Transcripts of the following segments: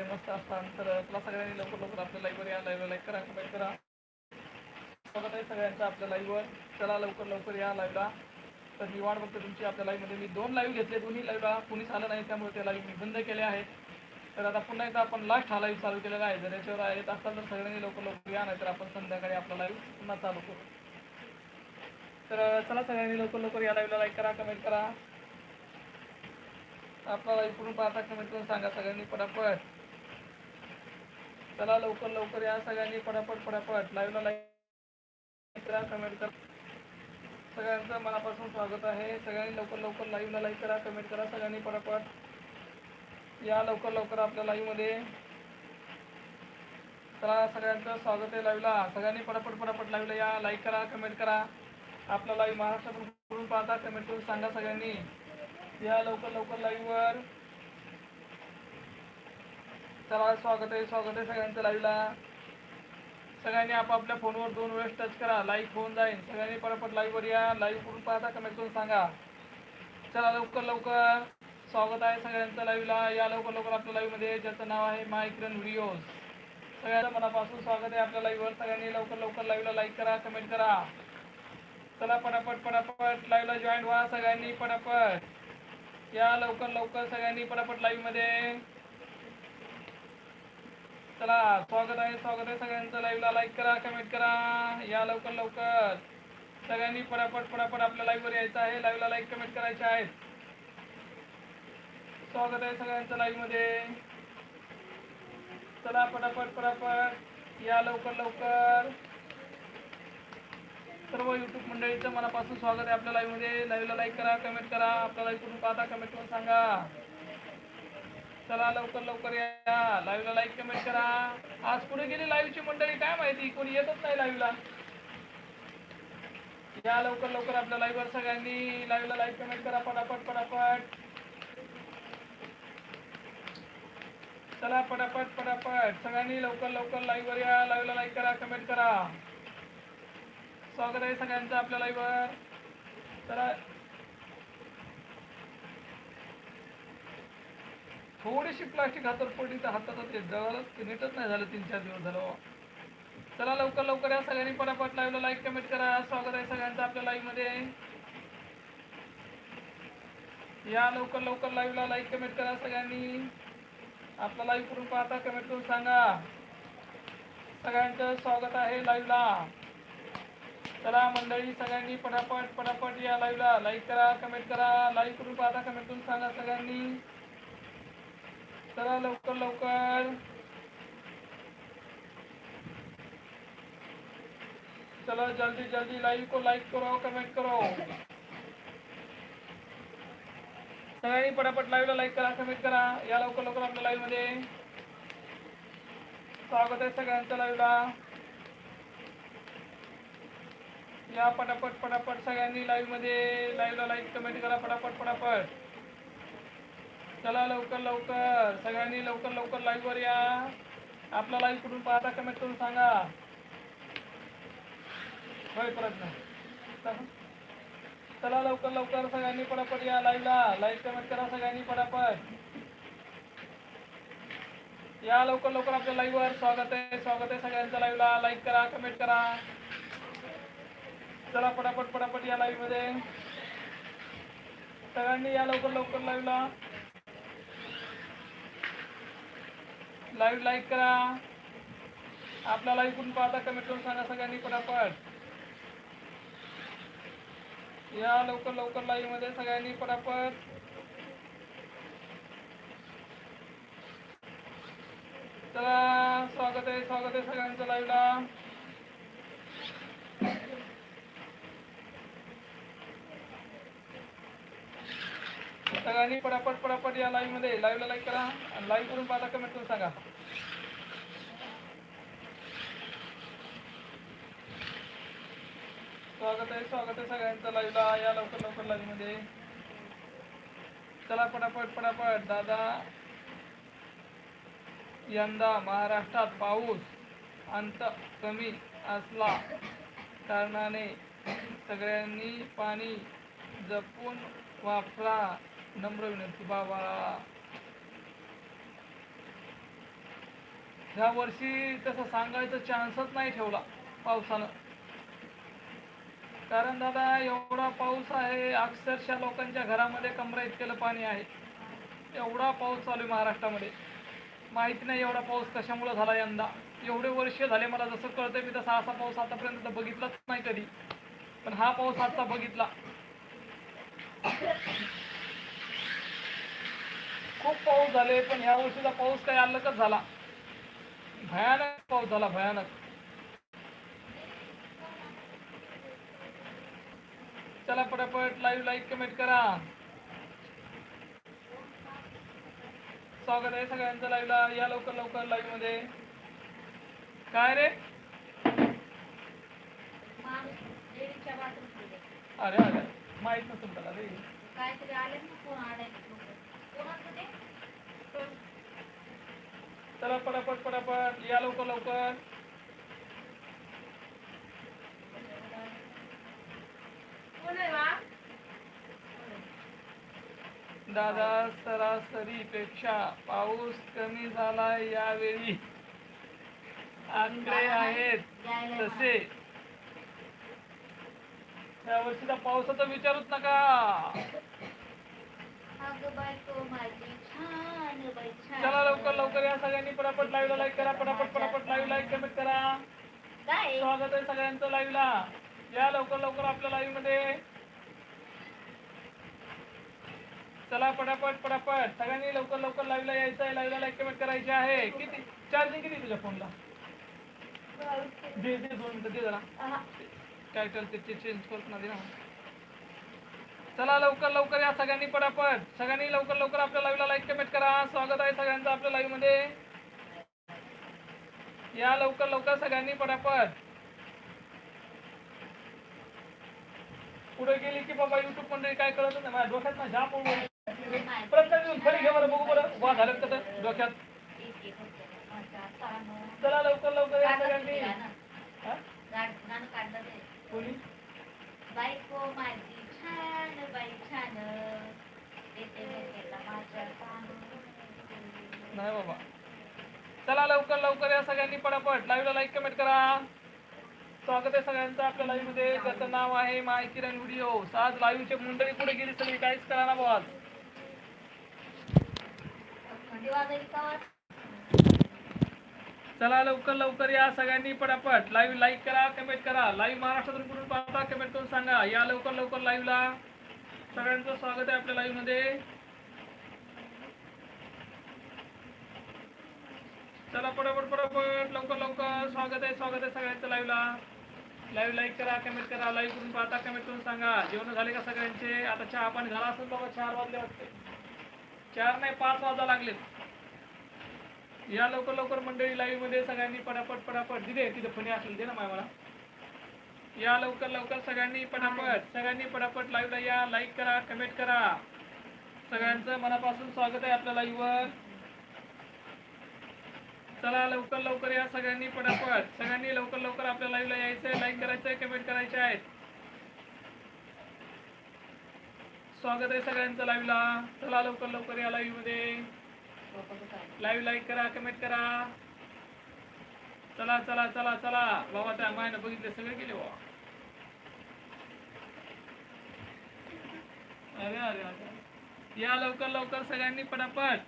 सगळे मस्त असतात. तर तुला सगळ्यांनी लवकर लवकर आपल्या लाईव्हवर या लाईव्हला लाईक करा कमेंट करा. स्वागत आहे सगळ्यांचं आपल्या लाईव्हवर चला लवकर लवकर या लाईव्हला तर मी वाट बघते तुमची आपल्या लाईव्हमध्ये मी दोन लाईव्ह घेतले दोन्ही लाईव्हला कुणीच आलं नाही त्यामुळे त्या लाईव्ह मी बंद केले आहेत. तर आता पुन्हा एकदा आपण लास्ट हा लाईव्ह चालू केलेला आहे. जर याच्यावर येत असाल तर सगळ्यांनी लवकर लवकर या नाही तर आपण संध्याकाळी आपला लाईव्ह पुन्हा चालू करू. तर चला सगळ्यांनी लवकर लवकर या लाईव्हला लाईक करा कमेंट करा. आपला लाईव्ह पूर्ण पाहता कमेंट करून सांगा सगळ्यांनी पटापट. चला लवकर लवकर या सगळ्यांनी पटापट पटापट लाईव्हला लाईक करा कमेंट करा. सगळ्यांचं मनापासून स्वागत आहे. सगळ्यांनी लवकर लवकर लाईव्हला लाईक करा कमेंट करा. सगळ्यांनी पटापट या लवकर लवकर आपल्या लाईव्हमध्ये चला सगळ्यांचं स्वागत आहे लाईव्हला सगळ्यांनी पटापट पटापट लाईव्हला या. लाईक करा कमेंट करा. आपला लाईव्ह महाराष्ट्रातून पाहता कमेंट करून सांगा सगळ्यांनी. या लवकर लवकर लाईव्हवर चला स्वागत आहे स्वागत आहे सगळ्यांचं लाईव्हला सगळ्यांनी आपापल्या फोनवर दोन वेळेस टच करा. लाईव्ह होऊन जाईल. सगळ्यांनी पटापट लाईव्हवर या. लाईव्ह करून पाहता कमेंट करून सांगा. चला लवकर लवकर. स्वागत आहे सगळ्यांचं लाईव्हला या लवकर लवकर आपल्या लाईव्हमध्ये ज्याचं नाव आहे माय किरण व्हिडिओज. सगळ्यांचं मनापासून स्वागत आहे आपल्या लाईव्हवर सगळ्यांनी लवकर लवकर लाईव्हला लाईक करा कमेंट करा. चला पटापट पटापट लाईव्हला जॉईन व्हा सगळ्यांनी पटापट. या लवकर लवकर सगळ्यांनी पटापट लाईव्हमध्ये चला स्वागत आहे स्वागत आहे सगळ्यांचं. लाईव्हला लाईक करा कमेंट करा. या लवकर लवकर. सगळ्यांनी पटापट पटापट आपल्या लाईव्हवर यायचं आहे. लाईव्हला लाईक कमेंट करायचे आहेत. स्वागत आहे सगळ्यांचं लाईव्हमध्ये चला पटापट पटापट या लवकर लवकर. सर्व युट्यूब मंडळीचं मनापासून स्वागत आहे आपल्या लाईव्हमध्ये लाईव्हला लाईक करा कमेंट करा. आपल्या लाईव्ह करून पाहता कमेंट करून सांगा. चला लवकर लवकर या. लाईव्हला लाईक कमेंट करा. आज कुठे गेली लाईव्हची मंडळी? काय माहिती? कोणी येतच नाही लाईव्हला या लवकर लवकर आपल्या लाईव्हवर सगळ्यांनी लाईव्हला लाईक कमेंट करा पटापट पटापट. चला पटापट पटापट. सगळ्यांनी लवकर लवकर लाईव्हवर या. लाईव्हला लाईक करा कमेंट करा. स्वागत आहे सगळ्यांचं आपल्या लाईव्हवर तर थोडीशी प्लास्टिक हातात पडली तर हातात ते जळालंच की नीटच नाही झालं तीन चार दिवस झालं चला लवकर लवकर या सगळ्यांनी पटापट लाईव्हला लाईक कमेंट करा. स्वागत आहे सगळ्यांचं आपल्या लाईव्हमध्ये या लवकर लवकर लाईव्हला लाईक कमेंट करा सगळ्यांनी. आपला लाईव्ह करून पाहता कमेंट करून सांगा. सगळ्यांचं स्वागत आहे लाईव्हला चला मंडळी सगळ्यांनी पटापट पटापट या लाईव्हला लाईक करा कमेंट करा. लाईक करून पाहता कमेंट करून सांगा सगळ्यांनी. चला लवकर लवकर. चला जल्दी जल्दी लाईव्ह को लाईक करो कमेंट करो. सगळ्यांनी पटापट लाईव्हला लाईक करा कमेंट करा. या लवकर लवकर आपल्या लाईव्हमध्ये. स्वागत आहे सगळ्यांचं लाईव्हला या पटापट पटापट सगळ्यांनी लाईव्हमध्ये. लाईव्हला लाईक कमेंट करा पटापट पटापट. चला लवकर लवकर. सगळ्यांनी लवकर लवकर लाईव्ह वर या. आपला लाईव्ह कुठून पाहता कमेंट करून सांगा. होय परत नाही चला. लवकर लवकर. सगळ्यांनी पटापट या लाईव्हला लाईव्ह कमेंट करा सगळ्यांनी पटापट. या लवकर लवकर आपल्या लाईव्हवर स्वागत आहे स्वागत आहे सगळ्यांच्या लाईव्हला लाईक करा कमेंट करा. चला पटापट पटापट या लाईव्हमध्ये सगळ्यांनी या लवकर लवकर लाईव्हला लाईव्ह लाईक करा. आपला लाईव्ह कुठून पाहता कमेंट करून सांगा सगळ्यांनी पटापट. या लवकर लवकर लाईव्हमध्ये सगळ्यांनी पटापट. चला स्वागत आहे स्वागत आहे सगळ्यांचं लाईव्हला सगळ्यांनी पटापट पटापट या लाईव्हमध्ये. लाईव्हला लाईक करा आणि लाईव्ह करून पाहता कमेंट करून सांगा. स्वागत आहे स्वागत आहे सगळ्यांचं लाईव्हला या लवकर लवकर लाईव्हमध्ये. चला पटापट पटापट दादा यंदा महाराष्ट्रात पाऊस अंत कमी असला कारणाने सगळ्यांनी पाणी जपून वापरा. नम्र विनंती बाबा. ह्या वर्षी तसं सांगायचं चान्सच नाही ठेवला पावसानं. कारण दादा एवढा पाऊस आहे अक्षरशः लोकांच्या घरामध्ये कमरा इतकेलं पाणी आहे. एवढा पाऊस चालू आहे महाराष्ट्रामध्ये. माहिती नाही एवढा पाऊस कशामुळे झाला यंदा. एवढे वर्ष झाले मला जसं कळतंय मी तसा असा पाऊस आतापर्यंत तर बघितलाच नाही कधी. पण हा पाऊस आजचा बघितला. खूप पाऊस झाले पण ह्या वर्षीचा पाऊस काही अलगच झाला. भयानक पाऊस झाला भयानक. चला पटापट लाईव्ह लाईक कमेंट करा. स्वागत आहे सगळ्यांचं लाईव्हला या लवकर लवकर लाईव्हमध्ये. काय रे? अरे अरे. माहीत नसेल त्याला रे. चला पटापट पटापट. या लवकर लवकर. दादा सरासरीपेक्षा पाऊस कमी झाला यावेळी. आकडे आहेत तसे. या वर्षीचा पावसाचा विचारूच नका. चला लवकर लवकर या सगळ्यांनी. पटापट लाईव्हला लाईक करा पटापट पटापट लाईव्ह लाईक कमेंट करा. स्वागत आहे सगळ्यांचं लाईव्हला या लवकर लवकर आपल्या लाईव्हमध्ये. चला पटापट पटापट. सगळ्यांनी लवकर लवकर लाईव्हला यायचं आहे. लाईव्हला लाईक कमेंट करायचे आहे. किती? चार्जिंग किती तुझ्या फोनला दे दे दोन मिनिटं दे जरा. टायटल ते चेंज करतो ना दे ना. चला लवकर लवकर या सगळ्यांनी पटापट. सगळ्यांनी लवकर लवकर आपल्या लाईव्हला लाईक कमेंट करा. स्वागत आहे सगळ्यांचं आपल्या लाईव्हमध्ये. या लवकर लवकर सगळ्यांनी पटापट. पुढे गेली की बाबा युट्यूब मंडळी काय कळत नाही. माझ्या डोक्यात ना जाम. प्रत्येक दिवस खाली घे बरं बघू बरं. वा झालं का तर? डोक्यात. चला लवकर लवकर या सगळ्यांनी. कोणी? बायको माझी. नाही बाबा. चला लवकर लवकर या सगळ्यांनी पटापट. लाईव्हला लाईक कमेंट करा. स्वागत आहे सगळ्यांचं आपल्या लाईव्हमध्ये. त्याचं नाव आहे माय किरण व्हिडिओ आज लाईव्हचे मुंडळी पुढे गेली सगळी काहीच करा ना बाबा चला लवकर लवकर या सगळ्यांनी पटापट. लाईव्ह लाईक करा कमेंट करा. लाईव्ह महाराष्ट्रातून कुठून पाहता कमेंट करून सांगा. या लवकर लवकर लाईव्हला सगळ्यांचं स्वागत आहे आपल्या लाईव्हमध्ये. चला पटापट पटापट लवकर लवकर. स्वागत आहे स्वागत आहे सगळ्यांचं लाईव्हला लाईव्ह लाईक करा कमेंट करा लाईव्ह करून पाहता कमेंट करून सांगा. जेवण झाले का सगळ्यांचे? आता चहा पाणी झाला असेल बाबा चार वाजले वाटते. चार नाही पाच वाजा लागलेत. या लवकर लवकर मंडळी लाईव्हमध्ये सगळ्यांनी पटापट पटापट. दिले तिथे फणी असेल दे ना माय मला. या लवकर लवकर सगळ्यांनी पटापट सगळ्यांनी पटापट लाईव्हला या. लाईक करा कमेंट करा. सगळ्यांचं मनापासून स्वागत आहे आपल्या लाईव्ह वर. चला लवकर लवकर या सगळ्यांनी पटापट. सगळ्यांनी लवकर लवकर आपल्या लाईव्हला यायचंय लाईक करायचंय कमेंट करायचे आहेत. स्वागत आहे सगळ्यांचं लाईव्हला चला लवकर लवकर या लाईव्हमध्ये. लाईव्ह लाईक करा कमेंट करा. चला चला चला चला. बाबा त्या मायनं बघितले सगळे गेले बाबा अरे अरे अरे. या लवकर लवकर सगळ्यांनी पटापट.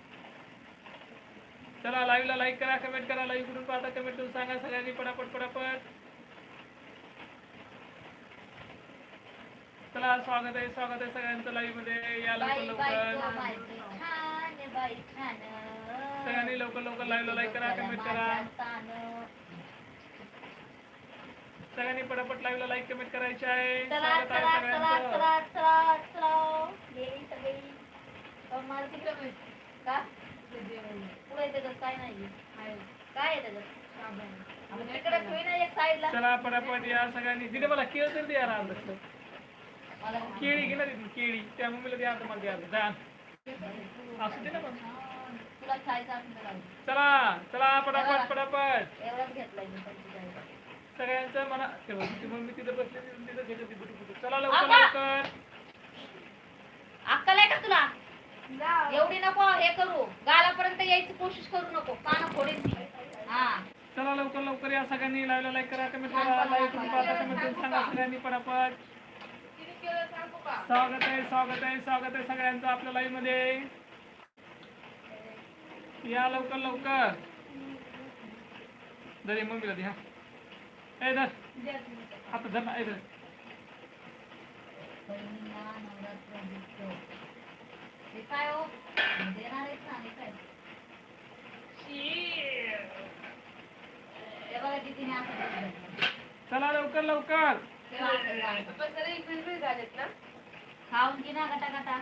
चला लाईव्हला लाईक करा कमेंट करा लाईव्ह करून पाहता कमेंट करून सांगा सगळ्यांनी पटापट पटापट. चला स्वागत आहे स्वागत आहे सगळ्यांचं लाईव्हमध्ये. या लवकर लवकर. सगळ्यांनी लवकर लवकर लाईव्हला लाईक करा कमेंट करा. सगळ्यांनी पटापट लाईव्हला लाईक कमेंट करायचे आहे. चला स्वागत आहे चला चला सगळ्यांचं. चला चला चला. गेली सगळी. अहो, मला तिकडे मिळ का? पुढे त्याच्यात काय नाही काय आहे त्याच्यात? तिकडे ठेवी ना एक साईडला चला पटापट या सगळ्यांनी. दिले मला केळ तर द्या मला केळी घे ना तिथून केळी. त्या मम्मीला द्या तुम्हाला द्या. द्या असू दे ना मग तुला खायचं असेल तर लावू. चला चला पटापट पटापट. एवढाच घेतलाय मी पंचेचाळीस. सगळ्यांचं बघ, ती मम्मी तिथं बसली तिथं घेते ती बुटू बुटू. चला लवकर आबा! लवकर. अक्कल आहे का तुला? एवढी नको हे करू. गालापर्यंत यायची कोशिश करू नको. कान फोडेल ती. हा. चला लवकर लवकर या सगळ्यांनी. लाईव्हला लाईक करा कमेंट करा. तुम्ही पाहता कमेंट करून सांगा सगळ्यांनी पटापट. स्वागत आहे स्वागत आहे स्वागत आहे सगळ्यांचं आपल्या लाईव्हमध्ये या लवकर लवकर. दरी मम्मीला हा. द्या तुम्ही. आता धर ना काय हो देणार आहेत ना काय बघा चला लवकर लवकर. तेव्हा असं खाऊन घे ना गटा गटा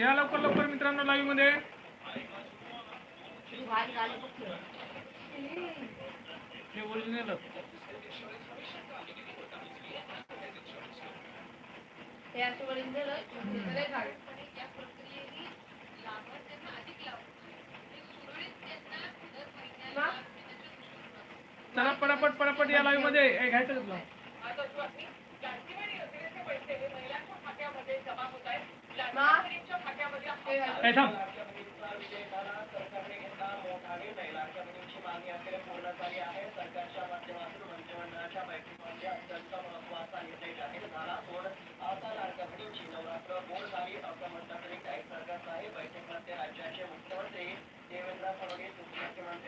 या लवकर लवकर मित्रांनो लाईव्हमध्ये. हे ओरिजिनल. चला पटापट पटापट या लाईव्हमध्ये घ्यायचं तुला काय थांब.